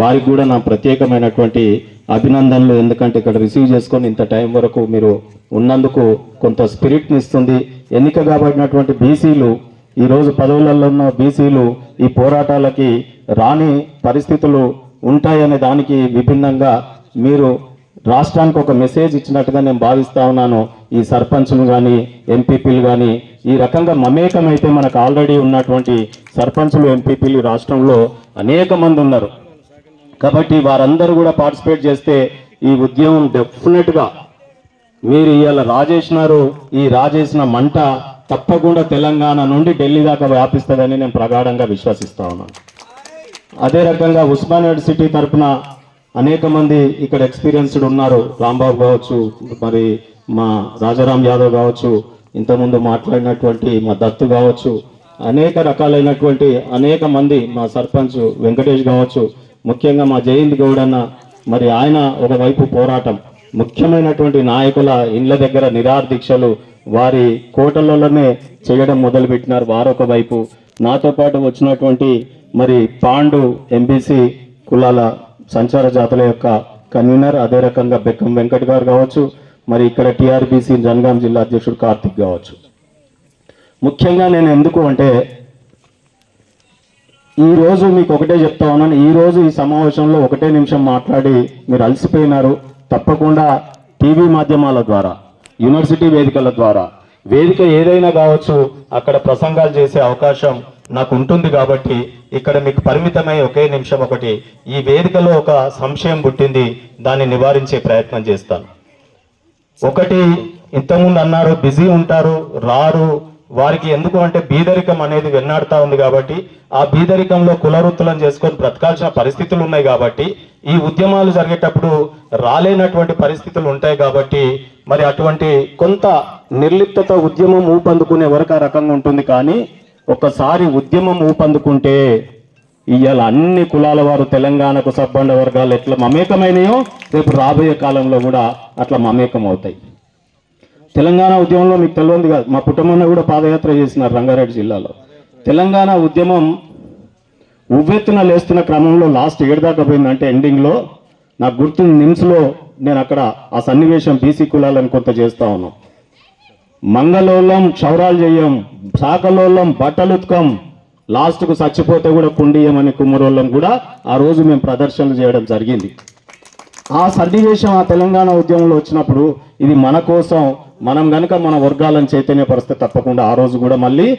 వారికి కూడా నా ప్రత్యేకమైనటువంటి అభినందనలు. ఎందుకంటే ఇక్కడ రిసీవ్ చేసుకొని ఇంత టైం వరకు మీరు ఉన్నందుకు కొంత స్పిరిట్ని ఇస్తుంది. ఎన్నిక కాబడినటువంటి బీసీలు ఈరోజు పదవులలో ఉన్న బీసీలు ఈ పోరాటాలకి రాని పరిస్థితులు ఉంటాయనే దానికి విభిన్నంగా మీరు రాష్ట్రానికి ఒక మెసేజ్ ఇచ్చినట్టుగా నేను భావిస్తా ఉన్నాను. ఈ సర్పంచ్లు కానీ ఎంపీపీలు కానీ ఈ రకంగా మమేకమైతే మనకు ఆల్రెడీ ఉన్నటువంటి సర్పంచ్లు ఎంపీపీలు రాష్ట్రంలో అనేక మంది ఉన్నారు. కాబట్టి వారందరూ కూడా పార్టిసిపేట్ చేస్తే ఈ ఉద్యమం డెఫినెట్గా మీరు ఇవాళ రాజేసినారు ఈ రాజేసిన మంట తప్పకుండా తెలంగాణ నుండి ఢిల్లీ దాకా వ్యాపిస్తుందని నేను ప్రగాఢంగా విశ్వసిస్తా ఉన్నాను. అదే రకంగా ఉస్మాన్ యూనివర్సిటీ తరపున అనేక మంది ఇక్కడ ఎక్స్పీరియన్స్డ్ ఉన్నారు. రాంబాబు కావచ్చు మరి మా రాజారాం యాదవ్ కావచ్చు ఇంతకుముందు మాట్లాడినటువంటి మా దత్తు కావచ్చు అనేక రకాలైనటువంటి అనేక మంది మా సర్పంచ్ వెంకటేష్ కావచ్చు ముఖ్యంగా మా జయంత్ గౌడ్ అన్న మరి ఆయన ఒకవైపు పోరాటం. ముఖ్యమైనటువంటి నాయకుల ఇండ్ల దగ్గర నిరాహార వారి కోటలలోనే చేయడం మొదలుపెట్టినారు వారు ఒకవైపు నాతో పాటు వచ్చినటువంటి మరి పాండు ఎంబీసీ కులాల సంచార జాతుల యొక్క కన్వీనర్ అదే రకంగా బెక్కం వెంకట్ గారు కావచ్చు మరి ఇక్కడ టీఆర్బీసీ జనగాం జిల్లా అధ్యక్షుడు కార్తిక్ కావచ్చు. ముఖ్యంగా నేను ఎందుకు అంటే ఈ రోజు మీకు ఒకటే చెప్తా ఉన్నాను. ఈ రోజు ఈ సమావేశంలో ఒకటే నిమిషం మాట్లాడి మీరు అలసిపోయినారు. తప్పకుండా టీవీ మాధ్యమాల ద్వారా యూనివర్సిటీ వేదికల ద్వారా వేదిక ఏదైనా కావచ్చు అక్కడ ప్రసంగాలు చేసే అవకాశం నాకు ఉంటుంది కాబట్టి ఇక్కడ మీకు పరిమితమై ఒకే నిమిషం ఒకటి ఈ వేదికలో ఒక సంశయం పుట్టింది. దాన్ని నివారించే ప్రయత్నం చేస్తాను. ఒకటి ఇంతకుముందు అన్నారు బిజీ ఉంటారు రారు వారికి ఎందుకు అంటే బీదరికం అనేది వెన్నాడుతా ఉంది కాబట్టి ఆ బీదరికంలో కులవృత్తులను చేసుకొని బ్రతకాల్సిన పరిస్థితులు ఉన్నాయి కాబట్టి ఈ ఉద్యమాలు జరిగేటప్పుడు రాలేనటువంటి పరిస్థితులు ఉంటాయి కాబట్టి మరి అటువంటి కొంత నిర్లిప్తత ఉద్యమం ఊపందుకునే వరకు ఆ రకంగా ఉంటుంది. కానీ ఒకసారి ఉద్యమం ఊపందుకుంటే ఇవాళ అన్ని కులాల వారు తెలంగాణకు సబ్బండ వర్గాలు ఎట్లా మమేకమైనయో రేపు రాబోయే కాలంలో కూడా అట్లా మమేకం అవుతాయి తెలంగాణ ఉద్యమంలో మీకు తెలియంది కాదు. మా కుటుంబంలో కూడా పాదయాత్ర చేసినారు రంగారెడ్డి జిల్లాలో. తెలంగాణ ఉద్యమం ఉవ్వెత్తున లేస్తున్న క్రమంలో లాస్ట్ ఏడు దాకా పోయిందంటే ఎండింగ్లో నాకు గుర్తు నిమ్స్లో నేను అక్కడ ఆ సన్నివేశం బీసీ కులాలను కొంత చేస్తా ఉన్నాం. మంగళోళం క్షౌరాలు చేయం శాఖలోళ్ళం బట్టలుత్కం లాస్ట్కు చచ్చిపోతే కూడా కుండియమని కుమ్మరోళ్ళం కూడా ఆ రోజు మేము ప్రదర్శనలు చేయడం జరిగింది. ఆ సన్నివేశం ఆ తెలంగాణ ఉద్యమంలో వచ్చినప్పుడు ఇది మన కోసం మనం కనుక మన వర్గాలను చైతన్యపరిస్తే తప్పకుండా ఆ రోజు కూడా మళ్ళీ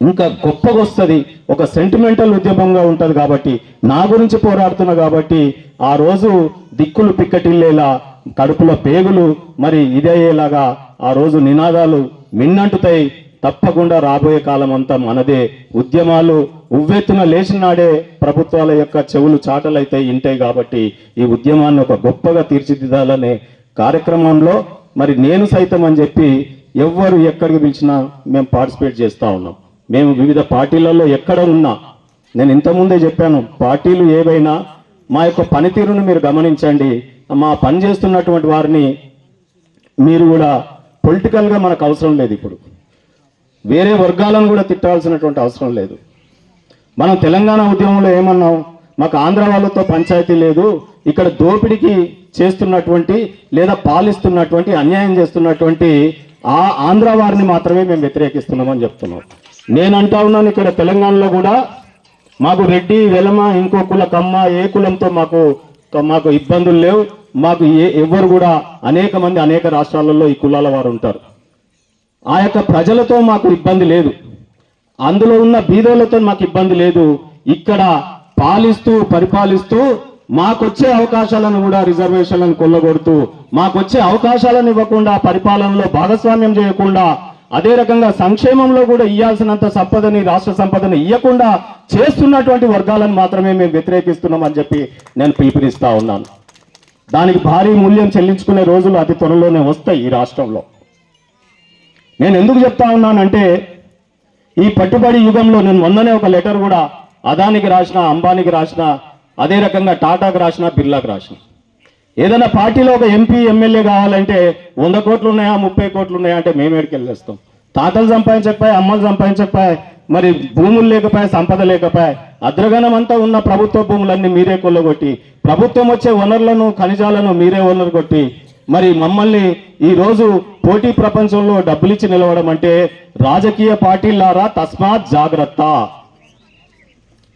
ఇంకా గొప్పగా వస్తుంది ఒక సెంటిమెంటల్ ఉద్యమంగా ఉంటుంది కాబట్టి నా గురించి పోరాడుతున్నా కాబట్టి ఆ రోజు దిక్కులు పిక్కటిల్లేలా కడుపులో పేగులు మరి ఇదయ్యేలాగా ఆ రోజు నినాదాలు మిన్నంటుతాయి. తప్పకుండా రాబోయే కాలం అంతా మనదే. ఉద్యమాలు ఉవ్వెత్తున లేచినాడే ప్రభుత్వాల యొక్క చెవులు చాటలైతే ఇంటాయి కాబట్టి ఈ ఉద్యమాన్ని ఒక గొప్పగా తీర్చిదిద్దాలనే కార్యక్రమంలో మరి నేను సైతం అని చెప్పి ఎవ్వరు ఎక్కడికి పిలిచినా మేము పార్టిసిపేట్ చేస్తూ ఉన్నాం. మేము వివిధ పార్టీలలో ఎక్కడ ఉన్నా నేను ఇంతకుముందే చెప్పాను పార్టీలు ఏవైనా మా యొక్క పనితీరును మీరు గమనించండి. మా పని చేస్తున్నటువంటి వారిని మీరు కూడా పొలిటికల్గా మనకు అవసరం లేదు ఇప్పుడు. వేరే వర్గాలను కూడా తిట్టాల్సినటువంటి అవసరం లేదు. మనం తెలంగాణ ఉద్యమంలో ఏమన్నాం? మాకు ఆంధ్ర వాళ్ళతో పంచాయతీ లేదు ఇక్కడ దోపిడీకి చేస్తున్నటువంటి లేదా పాలిస్తున్నటువంటి అన్యాయం చేస్తున్నటువంటి ఆ ఆంధ్ర వారిని మాత్రమే మేము వ్యతిరేకిస్తున్నామని చెప్తున్నాం. నేను అంటా ఉన్నాను ఇక్కడ తెలంగాణలో కూడా మాకు రెడ్డి వెలమ ఇంకో కుల కమ్మ ఏ కులంతో మాకు మాకు ఇబ్బందులు లేవు. మాకు ఏ ఎవ్వరు కూడా అనేక మంది అనేక రాష్ట్రాలలో ఈ కులాల వారు ఉంటారు. ఆ యొక్క ప్రజలతో మాకు ఇబ్బంది లేదు. అందులో ఉన్న బీదోళ్ళతో మాకు ఇబ్బంది లేదు. ఇక్కడ పాలిస్తూ పరిపాలిస్తూ మాకొచ్చే అవకాశాలను కూడా రిజర్వేషన్లను కొల్లగొడుతూ మాకొచ్చే అవకాశాలను ఇవ్వకుండా పరిపాలనలో భాగస్వామ్యం చేయకుండా అదే రకంగా సంక్షేమంలో కూడా ఇవ్వాల్సినంత సంపదని రాష్ట్ర సంపదని ఇవ్వకుండా చేస్తున్నటువంటి వర్గాలను మాత్రమే మేము వ్యతిరేకిస్తున్నామని చెప్పి నేను పిలుపునిస్తా ఉన్నాను. దానికి భారీ మూల్యం చెల్లించుకునే రోజులు అతి త్వరలోనే వస్తాయి ఈ రాష్ట్రంలో. నేను ఎందుకు చెప్తా ఉన్నానంటే ఈ పట్టుబడి యుగంలో నేను మొన్ననే ఒక లెటర్ కూడా అదానికి రాసిన అంబానీకి రాసిన అదే రకంగా టాటాకు రాసిన బిర్లాకు రాసిన. ఏదైనా పార్టీలో ఒక ఎంపీ ఎమ్మెల్యే కావాలంటే వంద కోట్లు ఉన్నాయా ముప్పై కోట్లు ఉన్నాయా అంటే మేము ఎక్కడికి వెళ్ళేస్తాం తాతలు సంపాదించకపోయి అమ్మలు సంపాదించకపోయి మరి భూములు లేకపోయా సంపద లేకపోయా అద్రగణం అంతా ఉన్న ప్రభుత్వ భూములన్నీ మీరే కొల్లగొట్టి ప్రభుత్వం వచ్చే వనరులను ఖనిజాలను మీరే వనరు కొట్టి మరి మమ్మల్ని ఈరోజు పోటీ ప్రపంచంలో డబ్బులిచ్చి నిలవడం అంటే రాజకీయ పార్టీలారా తస్మాత్ జాగ్రత్త.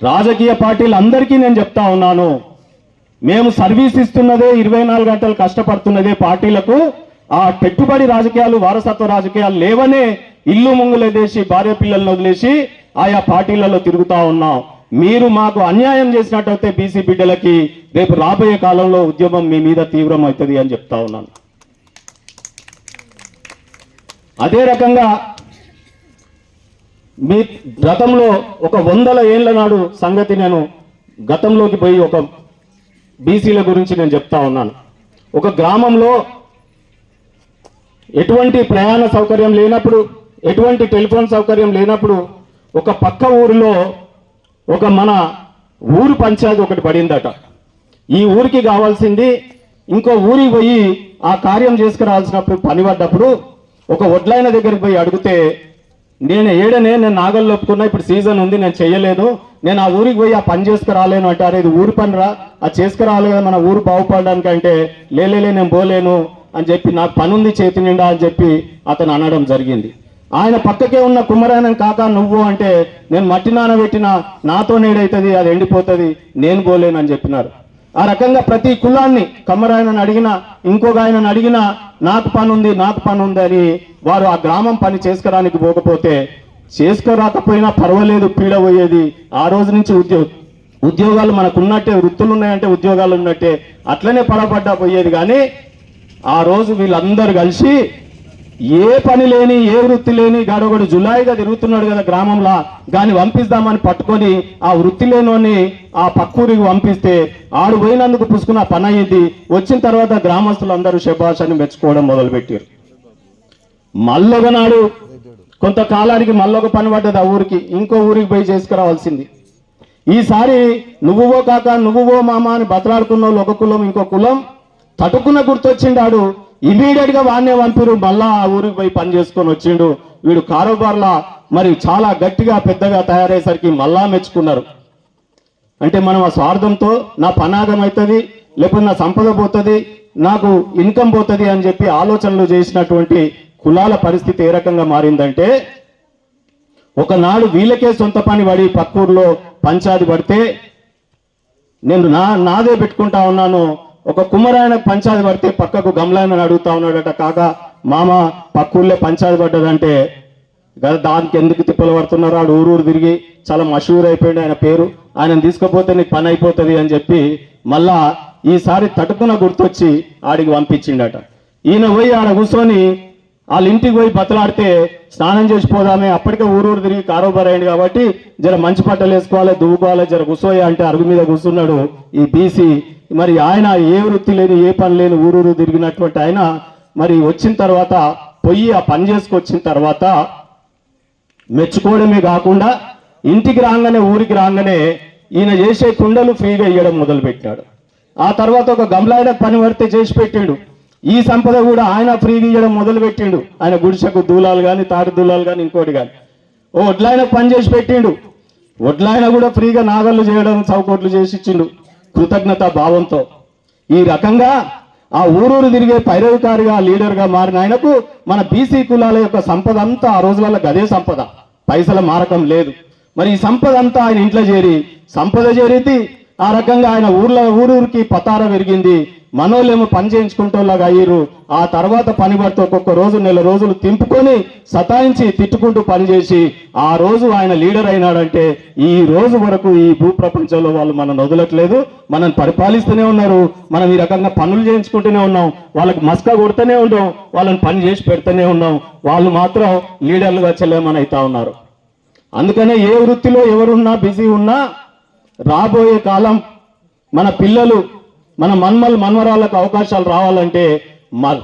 రాజకీయ పార్టీలు అందరికీ నేను చెప్తా ఉన్నాను. మేము సర్వీస్ ఇస్తున్నదే ఇరవై నాలుగు గంటలు కష్టపడుతున్నదే పార్టీలకు. ఆ పెట్టుబడి రాజకీయాలు వారసత్వ రాజకీయాలు లేవనే ఇల్లు ముంగులేదేసి భార్య పిల్లలను వదిలేసి ఆయా పార్టీలలో తిరుగుతా ఉన్నాం. మీరు మాకు అన్యాయం చేసినట్టయితే బీసీ బిడ్డలకి రేపు రాబోయే కాలంలో ఉద్యమం మీ మీద తీవ్రం అవుతుంది అని చెప్తా ఉన్నాను. అదే రకంగా మీ గతంలో ఒక వందల ఏళ్ళ నాడు సంగతి నేను గతంలోకి పోయి ఒక బీసీల గురించి నేను చెప్తా ఉన్నాను. ఒక గ్రామంలో ఎటువంటి ప్రయాణ సౌకర్యం లేనప్పుడు ఎటువంటి టెలిఫోన్ సౌకర్యం లేనప్పుడు ఒక పక్క ఊరిలో ఒక మన ఊరు పంచాయతీ ఒకటి పడిందట. ఈ ఊరికి కావాల్సింది ఇంకో ఊరికి పోయి ఆ కార్యం చేసుకురావాల్సినప్పుడు పని పడ్డప్పుడు ఒక వడ్లైన దగ్గరికి పోయి అడిగితే నేను ఏడనే నేను నాగలు ఒప్పుకున్నా ఇప్పుడు సీజన్ ఉంది నేను చెయ్యలేదు నేను ఆ ఊరికి పోయి ఆ పని చేసుకురాలేను అంటారు ఇది ఊరు పని రా అది చేసుకురావాలి కదా మన ఊరు బాగుపడడానికి అంటే లేలేలే నేను పోలేను అని చెప్పి నాకు పని ఉంది చేతి నిండా అని చెప్పి అతను అనడం జరిగింది. ఆయన పక్కకే ఉన్న కుమరానం కాక నువ్వు అంటే నేను మట్టి నానబెట్టిన నాతో నేడైతుంది అది ఎండిపోతుంది నేను పోలేను అని చెప్పినారు. ఆ రకంగా ప్రతి కులాన్ని కమ్మరాయనని అడిగినా ఇంకొక ఆయనను అడిగినా నాకు పని ఉంది నాకు పని ఉంది అని వారు ఆ గ్రామం పని చేసుకురానికి పోకపోతే చేసుకోరాకపోయినా పర్వాలేదు పీడ పోయేది. ఆ రోజు నుంచి ఉద్యోగ ఉద్యోగాలు మనకు ఉన్నట్టే వృత్తులు ఉన్నాయంటే ఉద్యోగాలు ఉన్నట్టే అట్లనే పడబడ్డా పోయేది. కానీ ఆ రోజు వీళ్ళందరూ కలిసి ఏ పని లేని ఏ వృత్తి లేని గడొకడు జులాయిగా తిరుగుతున్నాడు కదా గ్రామంలో దాన్ని పంపిస్తామని పట్టుకొని ఆ వృత్తి లేనోని ఆ పక్కూరికి పంపిస్తే ఆడు పోయినందుకు పుసుకున్న పని అయ్యింది. వచ్చిన తర్వాత గ్రామస్తులు అందరూ శబాష్ అని మెచ్చుకోవడం మొదలుపెట్టారు. మళ్ళొక నాడు కొంతకాలానికి మళ్ళొక పని పడ్డది ఆ ఊరికి ఇంకో ఊరికి పోయి చేసుకురావాల్సింది. ఈసారి నువ్వువో కాక నువ్వువో మామ అని బతలాడుకున్న వాళ్ళు ఒక కులం ఇంకో కులం తటుకున్న గుర్తొచ్చిండాడు. ఇమీడియట్గా వాడినే పంపిరు. మళ్ళా ఆ ఊరికి పోయి పని చేసుకొని వచ్చిండు. వీడు కారోబార్లా మరి చాలా గట్టిగా పెద్దగా తయారయ్యేసరికి మళ్ళా మెచ్చుకున్నారు. అంటే మనం ఆ స్వార్థంతో నా పనాగం అవుతుంది లేకపోతే నా సంపద పోతుంది నాకు ఇన్కమ్ పోతుంది అని చెప్పి ఆలోచనలు చేసినటువంటి కులాల పరిస్థితి ఏ రకంగా మారిందంటే ఒకనాడు వీళ్ళకే సొంత పని పడి పక్కూర్లో పంచాది పడితే నేను నా నాదే పెట్టుకుంటా ఉన్నాను ఒక కుమ్మరాయన పంచాది పడితే పక్కకు గమలాయన అడుగుతా ఉన్నాడట కాక మామ పక్కూళ్ళే పంచాది పడ్డదంటే కదా దానికి ఎందుకు తిప్పలు పడుతున్నారు? ఆడు ఊరూరు తిరిగి చాలా మషూర్ అయిపోయింది ఆయన పేరు. ఆయన తీసుకుపోతే నీకు పని అయిపోతుంది అని చెప్పి మళ్ళా ఈసారి తటుకున గుర్తొచ్చి ఆడికి పంపించిండట. ఈయన పోయి ఆడ కూర్చొని వాళ్ళ ఇంటికి పోయి బతలాడితే స్నానం చేసి పోదామే అప్పటికే ఊరూరు తిరిగి కారోబార్ అయింది కాబట్టి జర మంచి బట్టలు వేసుకోవాలి దువ్వుకోవాలి జర కూర్చోయి అంటే అరుగు మీద కూర్చున్నాడు ఈ బీసీ మరి ఆయన ఏ వృత్తి లేని ఏ పని లేని ఊరూరు తిరిగినటువంటి ఆయన మరి వచ్చిన తర్వాత పొయ్యి ఆ పని చేసుకొచ్చిన తర్వాత మెచ్చుకోవడమే కాకుండా ఇంటికి రాగానే ఊరికి రాగానే ఈయన చేసే కుండలు ఫ్రీగా ఇవ్వడం మొదలుపెట్టాడు. ఆ తర్వాత ఒక గమలాయన పని పడితే చేసి పెట్టాడు. ఈ సంపద కూడా ఆయన ఫ్రీగా ఇవ్వడం మొదలుపెట్టిండు. ఆయన గుడిసెకు దూలాలు కానీ తాటి దూలాలు కానీ ఇంకోటి కానీ ఓ వడ్లాయన పని చేసి పెట్టిండు. వడ్లాయన కూడా ఫ్రీగా నాగళ్ళు చేయడం చౌకోట్లు చేసి ఇచ్చిండు. కృతజ్ఞత భావంతో ఈ రకంగా ఆ ఊరూరు తిరిగే పైరవికారిగా లీడర్గా మారిన ఆయనకు మన బీసీ కులాల యొక్క సంపద అంతా ఆ రోజులలో గదే సంపద. పైసల మారకం లేదు. మరి ఈ సంపద అంతా ఆయన ఇంట్లో చేరి సంపద చేరింది ఆ రకంగా ఆయన ఊర్లో ఊరూరికి పతార పెరిగింది. మనోళ్ళేమో పని చేయించుకుంటోలాగా అయ్యారు. ఆ తర్వాత పని పడితే ఒక్కొక్క రోజు నెల రోజులు తింపుకొని సతాయించి తిట్టుకుంటూ పనిచేసి ఆ రోజు ఆయన లీడర్ అయినాడంటే ఈ రోజు వరకు ఈ భూ ప్రపంచంలో వాళ్ళు మనం వదలట్లేదు. మనం పరిపాలిస్తూనే ఉన్నారు. మనం ఈ రకంగా పనులు చేయించుకుంటూనే ఉన్నాం. వాళ్ళకి మస్కా కొడుతూనే ఉన్నాం. వాళ్ళని పని చేసి పెడుతూనే ఉన్నాం. వాళ్ళు మాత్రం లీడర్లుగా చెల్లెమని అవుతా ఉన్నారు. అందుకనే ఏ వృత్తిలో ఎవరున్నా బిజీ ఉన్నా రాబోయే కాలం మన పిల్లలు మన మన్మల్ మన్మరాలకు అవకాశాలు రావాలంటే మ-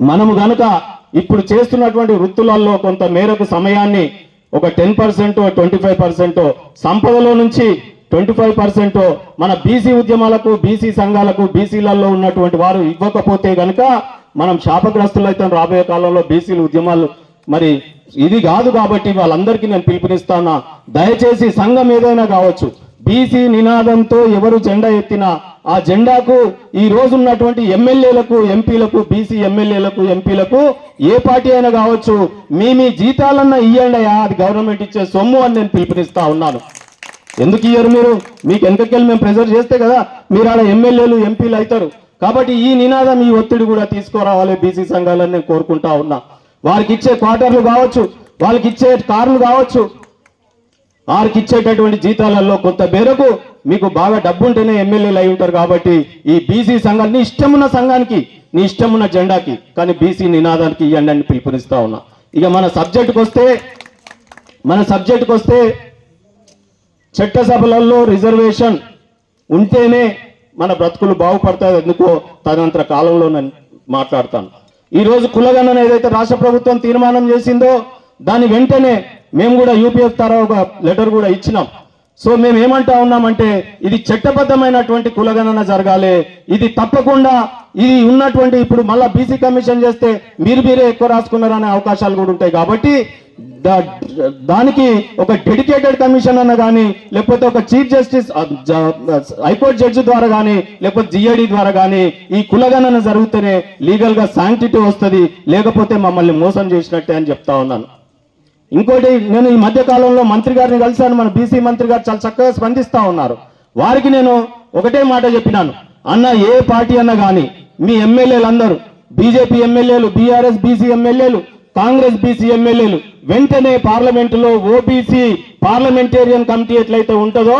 మనము గనక ఇప్పుడు చేస్తున్నటువంటి వృత్తులలో కొంత మేరకు సమయాన్ని ఒక ten percent twenty five percent సంపదలో నుంచి ట్వంటీ ఫైవ్ పర్సెంట్ మన బీసీ ఉద్యమాలకు బీసీ సంఘాలకు బీసీలలో ఉన్నటువంటి వారు ఇవ్వకపోతే గనక మనం శాపగ్రస్తులైతే రాబోయే కాలంలో బీసీలు ఉద్యమాలు. మరి ఇది కాదు కాబట్టి వాళ్ళందరికీ నేను పిలుపునిస్తానా. దయచేసి సంఘం ఏదైనా కావచ్చు. బీసీ నినాదంతో ఎవరు జెండా ఎత్తినా ఆ జెండాకు ఈ రోజు ఉన్నటువంటి ఎమ్మెల్యేలకు ఎంపీలకు బీసీ ఎమ్మెల్యేలకు ఎంపీలకు ఏ పార్టీ అయినా కావచ్చు మీ మీ జీతాలన్నా ఇయ్యండి అది గవర్నమెంట్ ఇచ్చే సొమ్ము అని నేను పిలుపునిస్తా ఉన్నాను. ఎందుకు ఇయ్యరు మీరు? మీకు ఎంతకెళ్ళి మేము ప్రెజర్ చేస్తే కదా మీరు ఆడ ఎమ్మెల్యేలు ఎంపీలు అవుతారు. కాబట్టి ఈ నినాదం ఈ ఒత్తిడి కూడా తీసుకురావాలి బీసీ సంఘాలని నేను కోరుకుంటా ఉన్నా. వారికి ఇచ్చే క్వార్టర్లు కావచ్చు వాళ్ళకి ఇచ్చే కార్లు కావచ్చు వారికి ఇచ్చేటటువంటి జీతాలలో కొంత మేరకు మీకు బాగా డబ్బు ఉంటేనే ఎమ్మెల్యేలు అయి ఉంటారు కాబట్టి ఈ బీసీ సంఘాలు నీ ఇష్టమున్న సంఘానికి నీ ఇష్టమున్న జెండాకి కానీ బీసీ నినాదానికి ఇవ్వండి అని పిలుపునిస్తా ఉన్నా. ఇక మన సబ్జెక్టుకి వస్తే మన సబ్జెక్టుకి వస్తే చట్టసభలలో రిజర్వేషన్ ఉంటేనే మన బ్రతుకులు బాగుపడతాయి ఎందుకో తదనంతర కాలంలో నేను మాట్లాడతాను. ఈ రోజు కులగణన ఏదైతే రాష్ట్ర ప్రభుత్వం తీర్మానం చేసిందో దాని వెంటనే మేము కూడా యూపీఎఫ్ తర ఒక లెటర్ కూడా ఇచ్చినాం. సో మేము ఏమంటా ఉన్నామంటే ఇది చట్టబద్ధమైనటువంటి కులగణన జరగాలి. ఇది తప్పకుండా ఇది ఉన్నటువంటి ఇప్పుడు మళ్ళా బీసీ కమిషన్ చేస్తే మీరు మీరే ఎక్కువ రాసుకున్నారనే అవకాశాలు కూడా ఉంటాయి కాబట్టి దా- దానికి ఒక డెడికేటెడ్ కమిషన్ అన్న కానీ లేకపోతే ఒక చీఫ్ జస్టిస్ హైకోర్టు జడ్జి ద్వారా కానీ లేకపోతే జిఐడి ద్వారా కానీ ఈ కులగణన జరిగితేనే లీగల్గా శాంక్టిటీ వస్తుంది లేకపోతే మమ్మల్ని మోసం చేసినట్టే అని చెప్తా ఉన్నాను. ఇంకోటి నేను ఈ మధ్య కాలంలో మంత్రి గారిని కలిశాను. మన బీసీ మంత్రి గారు చాలా చక్కగా స్పందిస్తూ ఉన్నారు. వారికి నేను ఒకటే మాట చెప్పినాను. అన్న ఏ పార్టీ అన్న కానీ మీ ఎమ్మెల్యేలు అందరూ బీజేపీ ఎమ్మెల్యేలు బీఆర్ఎస్ బీసీ ఎమ్మెల్యేలు కాంగ్రెస్ బీసీ ఎమ్మెల్యేలు వెంటనే పార్లమెంటులో ఓబీసీ పార్లమెంటేరియన్ కమిటీ ఎట్లయితే ఉంటుందో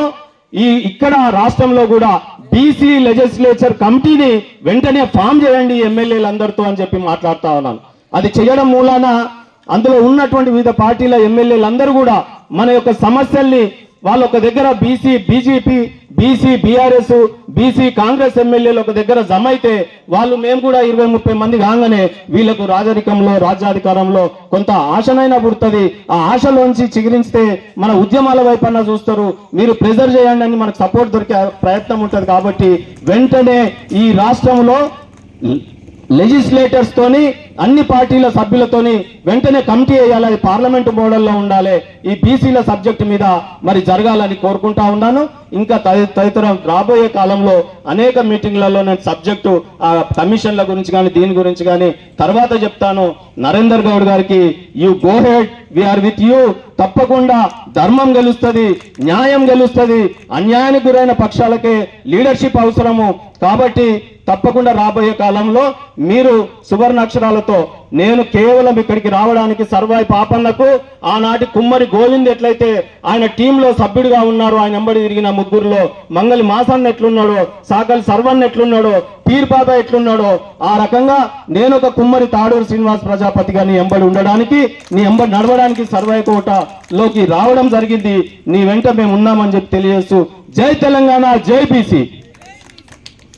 ఈ ఇక్కడ రాష్ట్రంలో కూడా బీసీ లెజిస్లేచర్ కమిటీని వెంటనే ఫామ్ చేయండి ఎమ్మెల్యేలు అందరితో అని చెప్పి మాట్లాడుతా ఉన్నాను. అది చేయడం మూలాన అందులో ఉన్నటువంటి వివిధ పార్టీల ఎమ్మెల్యేలు అందరూ కూడా మన యొక్క సమస్యల్ని వాళ్ళ ఒక దగ్గర BC BJP BC BRS BC Congress ఎమ్మెల్యేలు ఒక దగ్గర జమ అయితే వాళ్ళు మేము కూడా ఇరవై ముప్పై మంది కాగానే వీళ్ళకు రాజరికంలో రాజ్యాధికారంలో కొంత ఆశనైనా పుడుతుంది. ఆ ఆశలోంచి చిగిరిస్తే మన ఉద్యమాల వైపన్నా చూస్తారు. మీరు ప్రెజర్ చేయండి అని మనకు సపోర్ట్ దొరికే ప్రయత్నం ఉంటుంది కాబట్టి వెంటనే ఈ రాష్ట్రంలో లెజిస్లేటర్స్ తోని అన్ని పార్టీల సభ్యులతోని వెంటనే కమిటీ వేయాలి అది పార్లమెంట్ మోడల్లో ఉండాలి. ఈ బీసీల సబ్జెక్ట్ మీద మరి జరగాలని కోరుకుంటా ఉన్నాను. ఇంకా తది- తదితర రాబోయే కాలంలో అనేక మీటింగ్లలో నేను సబ్జెక్టు ఆ కమిషన్ల గురించి కానీ దీని గురించి కానీ తర్వాత చెప్తాను. నరేందర్ గౌడ్ గారికి you go head are with you. తప్పకుండా ధర్మం గెలుస్తుంది న్యాయం గెలుస్తుంది అన్యాయానికి గురైన పక్షాలకే లీడర్షిప్ అవసరము. కాబట్టి తప్పకుండా రాబోయే కాలంలో మీరు సువర్ణాక్షరాలతో నేను కేవలం ఇక్కడికి రావడానికి సర్వాయి పాపన్నకు ఆనాటి కుమ్మరి గోవింద్ ఎట్లయితే ఆయన టీంలో సభ్యుడిగా ఉన్నారో ఆయన ఎంబడి తిరిగిన ముగ్గురులో మంగలి మాసాన్ని ఎట్లున్నాడో సాకలి సర్వన్ ఎట్లున్నాడో పీర్ బాబా ఎట్లున్నాడో ఆ రకంగా నేను ఒక కుమ్మరి తాడూరు శ్రీనివాస్ ప్రజాపతిగా నీ ఎంబడి ఉండడానికి నీ ఎంబడి నడవడానికి సర్వాయి కోటలోకి రావడం జరిగింది. నీ వెంట మేము ఉన్నామని చెప్పి తెలియజేస్తూ జై తెలంగాణ జై బీసీ.